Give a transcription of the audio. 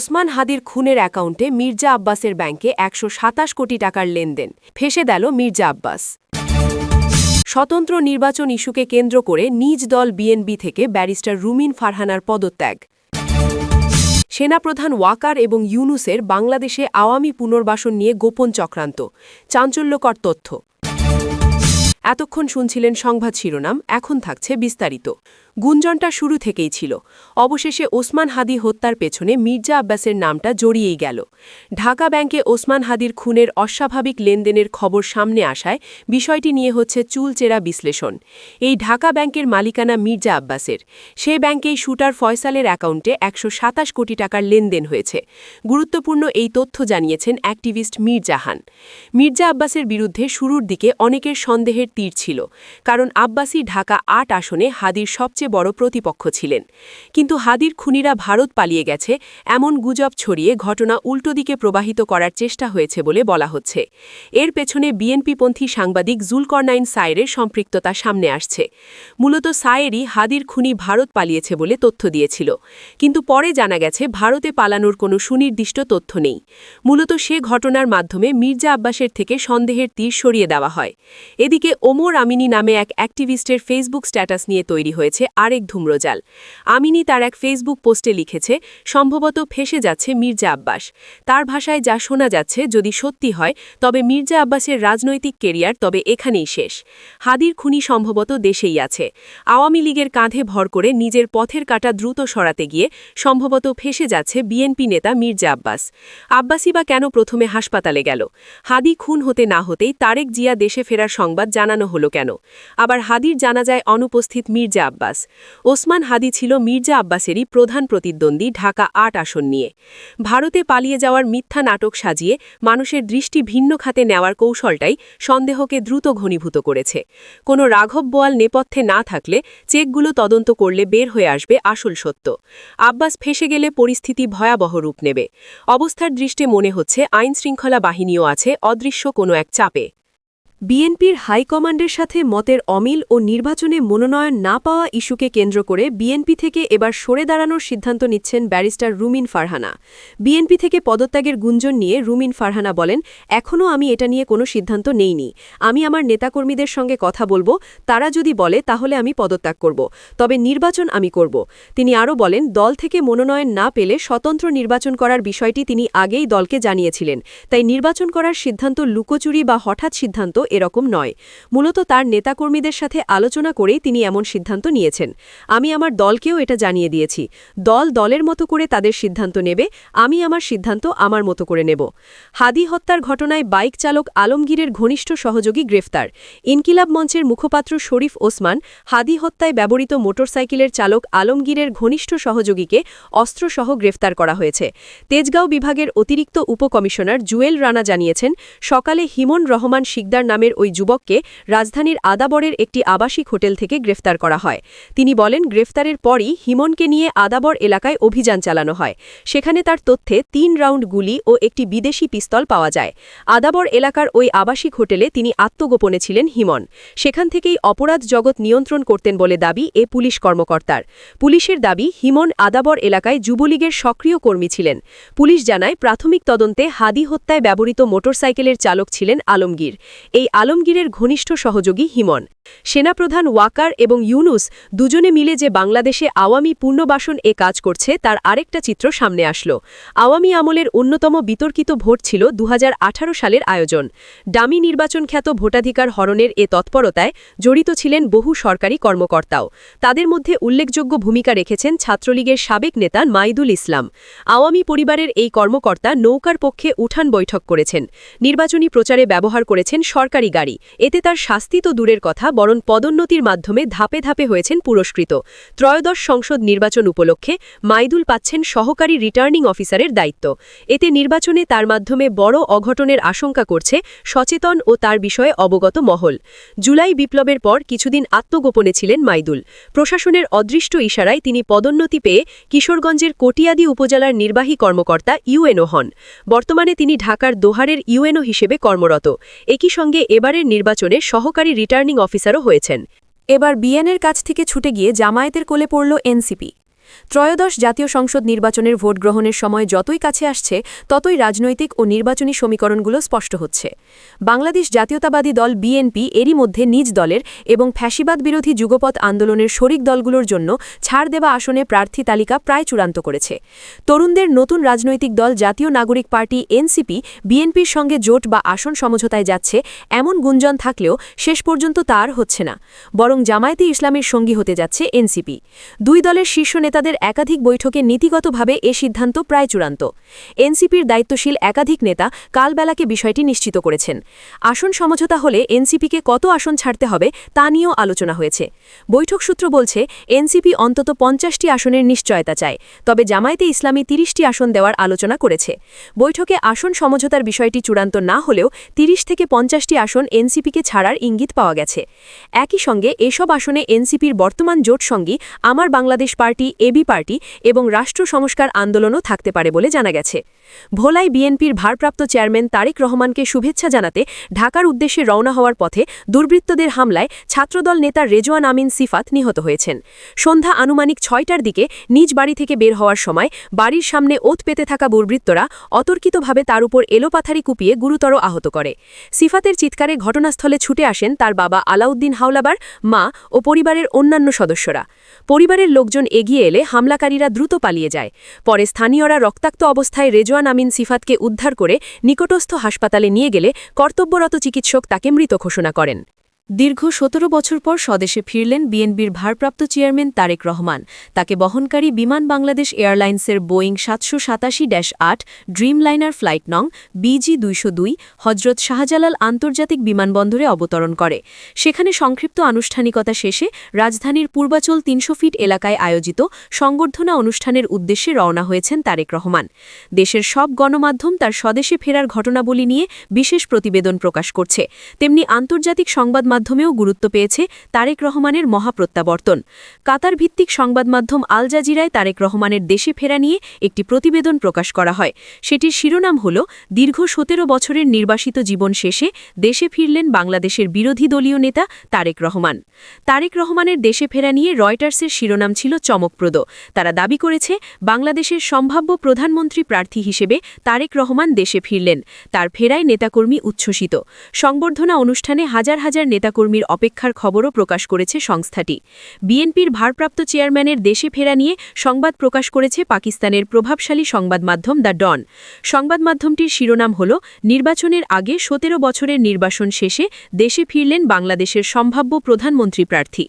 ওসমান হাদির খুনের অ্যাকাউন্টে মির্জা আব্বাসের ব্যাংকে একশো সাতাশ কোটি টাকার লেনদেন। ফেসে দেল মির্জা আব্বাস। স্বতন্ত্র নির্বাচন ইস্যুকে কেন্দ্র করে নিজ দল বিএনবি থেকে ব্যারিস্টার রুমিন ফারহানার পদত্যাগ। সেনাপ্রধান ওয়াকার এবং ইউনুসের বাংলাদেশে আওয়ামী পুনর্বাসন নিয়ে গোপন চক্রান্ত। চাঞ্চল্যকর তথ্য। এতক্ষণ শুনছিলেন সংবাদ শিরোনাম, এখন থাকছে বিস্তারিত। গুঞ্জনটা শুরু থেকেই ছিল। অবশেষে ওসমান হাদি হত্যার পেছনে মির্জা আব্বাসের নামটা জড়িয়েই গেল। ঢাকা ব্যাংকে ওসমান হাদির খুনের অস্বাভাবিক লেনদেনের খবর সামনে আসায় বিষয়টি নিয়ে হচ্ছে চুলচেরা বিশ্লেষণ। এই ঢাকা ব্যাংকের মালিকানা মির্জা আব্বাসের। সে ব্যাংকেই শুটার ফয়সালের অ্যাকাউন্টে একশো সাতাশ কোটি টাকার লেনদেন হয়েছে। গুরুত্বপূর্ণ এই তথ্য জানিয়েছেন অ্যাক্টিভিস্ট মীর জাহান মির্জা আব্বাসের বিরুদ্ধে শুরুর দিকে অনেকের সন্দেহের তীর ছিল, কারণ আব্বাসী ঢাকা আট আসনে হাদির সবচেয়ে বড় প্রতিপক্ষ ছিলেন। কিন্তু হাদির খুনিরা ভারত পালিয়ে গেছে, এমন গুজব ছড়িয়ে ঘটনা উল্টো দিকে প্রবাহিত করার চেষ্টা হয়েছে বলে বলা হচ্ছে। এর পেছনে বিএনপিপন্থী সাংবাদিক জুলকর্নাইন সায়েরের সম্পৃক্ততা সামনে আসছে। মূলত সায়েরই হাদির খুনি ভারত পালিয়েছে বলে তথ্য দিয়েছিল। কিন্তু পরে জানা গেছে, ভারতে পালানোর কোনো সুনির্দিষ্ট তথ্য নেই। মূলত সে ঘটনার মাধ্যমে মির্জা আব্বাসের থেকে সন্দেহের তীর সরিয়ে দেওয়া হয়। এদিকে ওমর আমিনী নামে এক অ্যাক্টিভিস্টের ফেসবুক স্ট্যাটাস নিয়ে তৈরি হয়েছে আরেক ধূম্রজাল। আমিনী তার এক ফেসবুক পোস্টে লিখেছে, সম্ভবত ফেসে যাচ্ছে মির্জা আব্বাস। তার ভাষায় যা শোনা যাচ্ছে যদি সত্যি হয়, তবে মির্জা আব্বাসের রাজনৈতিক কেরিয়ার তবে এখানেই শেষ। হাদির খুনি সম্ভবত দেশেই আছে। আওয়ামী লীগের কাঁধে ভর করে নিজের পথের কাটা দ্রুত সরাতে গিয়ে সম্ভবত ফেসে যাচ্ছে বিএনপি নেতা মির্জা আব্বাস। আব্বাসি বা কেন প্রথমে হাসপাতালে গেল? হাদি খুন হতে না হতেই তারেক জিয়া দেশে ফেরার সংবাদ জানানো হলো কেন? আবার হাদির জানা যায় অনুপস্থিত মির্জা আব্বাস। ওসমান হাদি ছিল মির্জা আব্বাসেরই প্রধান প্রতিদ্বন্দ্বী ঢাকা আট আসন নিয়ে। ভারতে পালিয়ে যাওয়ার মিথ্যা নাটক সাজিয়ে মানুষের দৃষ্টি ভিন্ন খাতে নেওয়ার কৌশলটাই সন্দেহকে দ্রুত ঘনীভূত করেছে। কোনো রাঘব বোয়াল নেপথ্যে না থাকলে চেকগুলো তদন্ত করলে বের হয়ে আসবে আসল সত্য। আব্বাস ফেসে গেলে পরিস্থিতি ভয়াবহ রূপ নেবে। অবস্থার দৃষ্টে মনে হচ্ছে আইনশৃঙ্খলা বাহিনীও আছে অদৃশ্য কোনো এক চাপে। বিএনপির হাইকমান্ডের সাথে মতের অমিল ও নির্বাচনে মনোনয়ন না পাওয়া ইস্যুকে কেন্দ্র করে বিএনপি থেকে এবার সরে দাঁড়ানোর সিদ্ধান্ত নিচ্ছেন ব্যারিস্টার রুমিন ফারহানা। বিএনপি থেকে পদত্যাগের গুঞ্জন নিয়ে রুমিন ফারহানা বলেন, এখনও আমি এটা নিয়ে কোনো সিদ্ধান্ত নেইনি। আমি আমার নেতাকর্মীদের সঙ্গে কথা বলব। তারা যদি বলে, তাহলে আমি পদত্যাগ করব। তবে নির্বাচন আমি করব। তিনি আরও বলেন, দল থেকে মনোনয়ন না পেলে স্বতন্ত্র নির্বাচন করার বিষয়টি তিনি আগেই দলকে জানিয়েছিলেন। তাই নির্বাচন করার সিদ্ধান্ত লুকোচুরি বা হঠাৎ সিদ্ধান্ত এরকম নয়। মূলত তার নেতাকর্মীদের সাথে আলোচনা করেই তিনি এমন সিদ্ধান্ত নিয়েছেন। আমি আমার দলকেও এটা জানিয়ে দিয়েছি। দল দলের মতো করে তাদের সিদ্ধান্ত নেবে, আমি আমার সিদ্ধান্ত আমার মতো করে নেব। হাদি হত্যার ঘটনায় বাইক চালক আলমগীরের ঘনিষ্ঠ সহযোগী গ্রেফতার। ইনকিলাব মঞ্চের মুখপাত্র শরীফ ওসমান হাদি হত্যায় ব্যবহৃত মোটরসাইকেলের চালক আলমগীরের ঘনিষ্ঠ সহযোগীকে অস্ত্রসহ গ্রেফতার করা হয়েছে। তেজগাঁও বিভাগের অতিরিক্ত উপকমিশনার জুয়েল রানা জানিয়েছেন, সকালে হিমন রহমান শিকদার নামের ওই যুবককে রাজধানীর আদাবরের একটি আবাসিক হোটেল থেকে গ্রেফতার করা হয়। তিনি বলেন, গ্রেফতারের পরই হিমনকে নিয়ে আদাবর এলাকায় অভিযান চালানো হয়। সেখানে তার তথ্যে তিন রাউন্ড গুলি ও একটি বিদেশি পিস্তল পাওয়া যায়। আদাবর এলাকার ওই আবাসিক হোটেলে তিনি আত্মগোপনে ছিলেন হিমন। সেখান থেকেই অপরাধ জগৎ নিয়ন্ত্রণ করতেন বলে দাবি এ পুলিশ কর্মকর্তার। পুলিশের দাবি, হিমন আদাবর এলাকায় যুবলীগের সক্রিয় কর্মী ছিলেন। পুলিশ জানায়, প্রাথমিক তদন্তে হাদি হত্যায় ব্যবহৃত মোটরসাইকেলের চালক ছিলেন আলমগীর। এই আলমগীরের ঘনিষ্ঠ সহযোগী হিমন। সেনাপ্রধান ওয়াকার এবং ইউনুস দুজনে মিলে যে বাংলাদেশে আওয়ামী পুনর্বাসন এ কাজ করছে, তার আরেকটা চিত্র সামনে আসলো। আওয়ামী আমলের অন্যতম বিতর্কিত ভোট ছিল দুহাজার আঠারো সালের আয়োজন। ডামি নির্বাচন খ্যাত ভোটাধিকার হরণের এ তৎপরতায় জড়িত ছিলেন বহু সরকারি কর্মকর্তাও। তাদের মধ্যে উল্লেখযোগ্য ভূমিকা রেখেছেন ছাত্রলীগের সাবেক নেতা মাইদুল ইসলাম। আওয়ামী পরিবারের এই কর্মকর্তা নৌকার পক্ষে উঠান বৈঠক করেছেন। নির্বাচনী প্রচারে ব্যবহার করেছেন সরকারি গাড়ি। এতে তার শাস্তি তো দূরের কথা বরং পদোন্নতির মাধ্যমে ধাপে ধাপে হয়েছেন পুরস্কৃত। ত্রয়োদশ সংসদ নির্বাচন উপলক্ষে মাইদুল পাচ্ছেন সহকারী রিটার্নিং অফিসারের দায়িত্ব। এতে নির্বাচনে তার মাধ্যমে বড় অঘটনের আশঙ্কা করছে সচেতন ও তার বিষয়ে অবগত মহল। জুলাই বিপ্লবের পর কিছুদিন আত্মগোপনে ছিলেন মাইদুল। প্রশাসনের অদৃষ্ট ইশারায় তিনি পদোন্নতি পেয়ে কিশোরগঞ্জের কটিয়াদি উপজেলার নির্বাহী কর্মকর্তা ইউএনও হন। বর্তমানে তিনি ঢাকার দোহারের ইউএনও হিসেবে কর্মরত। একই সঙ্গে এবারের নির্বাচনে সহকারী রিটার্নিং অফিসারও হয়েছেন। এবার বিএনের কাছ থেকে ছুটে গিয়ে জামায়াতের কোলে পড়ল এনসিপি। ত্রয়োদশ জাতীয় সংসদ নির্বাচনের ভোট গ্রহণের সময় যতই কাছে আসছে, ততই রাজনৈতিক ও নির্বাচনী সমীকরণগুলো স্পষ্ট হচ্ছে। বাংলাদেশ জাতীয়তাবাদী দল বিএনপি এরই মধ্যে নিজ দলের এবং ফ্যাসিবাদ বিরোধী যুগপৎ আন্দোলনের শরিক দলগুলোর জন্য ছাড় দেওয়া আসনে প্রার্থী তালিকা প্রায় চূড়ান্ত করেছে। তরুণদের নতুন রাজনৈতিক দল জাতীয় নাগরিক পার্টি এনসিপি বিএনপির সঙ্গে জোট বা আসন সমঝোতায় যাচ্ছে, এমন গুঞ্জন থাকলেও শেষ পর্যন্ত তার হচ্ছে না। বরং জামায়াতে ইসলামের সঙ্গী হতে যাচ্ছে এনসিপি। দুই দলের শীর্ষ নেতাদের একাধিক বৈঠকে নীতিগতভাবে এ সিদ্ধান্ত প্রায় চূড়ান্ত। এনসিপির দায়িত্বশীল একাধিক নেতা কালবেলাকে বিষয়টি নিশ্চিত করেছেন। আসন সমঝোতা হলে এনসিপিকে কত আসন ছাড়তে হবে তা নিয়েও আলোচনা হয়েছে। বৈঠক সূত্র বলছে, এনসিপি অন্তত পঞ্চাশটি আসনের নিশ্চয়তা চায়, তবে জামায়াতে ইসলামী তিরিশটি আসন দেওয়ার আলোচনা করেছে। বৈঠকে আসন সমঝোতার বিষয়টি চূড়ান্ত না হলেও তিরিশ থেকে পঞ্চাশটি আসন এনসিপিকে ছাড়ার ইঙ্গিত পাওয়া গেছে। একই সঙ্গে এসব আসনে এনসিপির বর্তমান জোট সঙ্গী, আমার বাংলাদেশ পার্টি এবি পার্টি এবং রাষ্ট্র সংস্কার আন্দোলনও থাকতে পারে বলে জানা গেছে। ভোলাই বিএনপির ভারপ্রাপ্ত চেয়ারম্যান তারেক রহমানকে শুভেচ্ছা জানাতে ঢাকার উদ্দেশ্যে রওনা হওয়ার পথে দুর্বৃত্তদের হামলায় ছাত্রদল নেতা রেজওয়ান আমিন সিফাত নিহত হয়েছেন। সন্ধ্যা আনুমানিক ছয়টার দিকে নিজ বাড়ি থেকে বের হওয়ার সময় বাড়ির সামনে ওত পেতে থাকা দুর্বৃত্তরা অতর্কিতভাবে তার উপর এলোপাথারি কুপিয়ে গুরুতর আহত করে। সিফাতের চিৎকারে ঘটনাস্থলে ছুটে আসেন তার বাবা আলাউদ্দিন হাওলাবার মা ও পরিবারের অন্যান্য সদস্যরা। পরিবারের লোকজন এগিয়ে এলে হামলাকারীরা দ্রুত পালিয়ে যায়। পরে স্থানীয়রা রক্তাক্ত অবস্থায় রেজওয়ান আমিন সিফাতকে উদ্ধার করে নিকটস্থ হাসপাতালে নিয়ে গেলে কর্তব্যরত চিকিৎসক তাকে মৃত ঘোষণা করেন। দীর্ঘ সতেরো বছর পর স্বদেশে ফিরলেন বিএনপির ভারপ্রাপ্ত চেয়ারম্যান তারেক রহমান। তাকে বহনকারী বিমান বাংলাদেশ এয়ারলাইন্সের বোয়িং সাতশো সাতাশি ড্যাশ আট, ড্রিমলাইনার ফ্লাইট নং বিজি দুইশো দুই, হজরত শাহজালাল আন্তর্জাতিক বিমানবন্দরে অবতরণ করে। সেখানে সংক্ষিপ্ত আনুষ্ঠানিকতা শেষে রাজধানীর পূর্বাচল তিনশো ফিট এলাকায় আয়োজিত সংবর্ধনা অনুষ্ঠানের উদ্দেশ্যে রওনা হয়েছেন তারেক রহমান। দেশের সব গণমাধ্যম তার স্বদেশে ফেরার ঘটনাবলী নিয়ে বিশেষ প্রতিবেদন প্রকাশ করছে। তেমনি আন্তর্জাতিক সংবাদ মাধ্যমেও গুরুত্ব পেয়েছে তারেক রহমানের মহাপ্রত্যাবর্তন। কাতার ভিত্তিক সংবাদ মাধ্যম আল জাজিরায় তারেক রহমানের দেশে ফেরা নিয়ে একটি প্রতিবেদন প্রকাশ করা হয়। সেটির শিরোনাম হল, দীর্ঘ সতেরো বছরের নির্বাসিত জীবন শেষে দেশে ফিরলেন বাংলাদেশের বিরোধী দলীয় নেতা তারেক রহমান। তারেক রহমানের দেশে ফেরা নিয়ে রয়টার্সের শিরোনাম ছিল চমকপ্রদ। তারা দাবি করেছে, বাংলাদেশের সম্ভাব্য প্রধানমন্ত্রী প্রার্থী হিসেবে তারেক রহমান দেশে ফিরলেন। তার ফেরায় নেতাকর্মী উচ্ছ্বসিত। সংবর্ধনা অনুষ্ঠানে হাজার হাজার নেতাকর্মীর অপেক্ষার খবরও প্রকাশ করেছে সংস্থাটি। বিএনপির ভারপ্রাপ্ত চেয়ারম্যানের দেশে ফেরা নিয়ে সংবাদ প্রকাশ করেছে পাকিস্তানের প্রভাবশালী সংবাদ মাধ্যম দ্য ডন। সংবাদ মাধ্যমটির শিরোনাম হল, নির্বাচনের আগে সতেরো বছরের নির্বাচন শেষে দেশে ফিরলেন বাংলাদেশের সম্ভাব্য প্রধানমন্ত্রী প্রার্থী।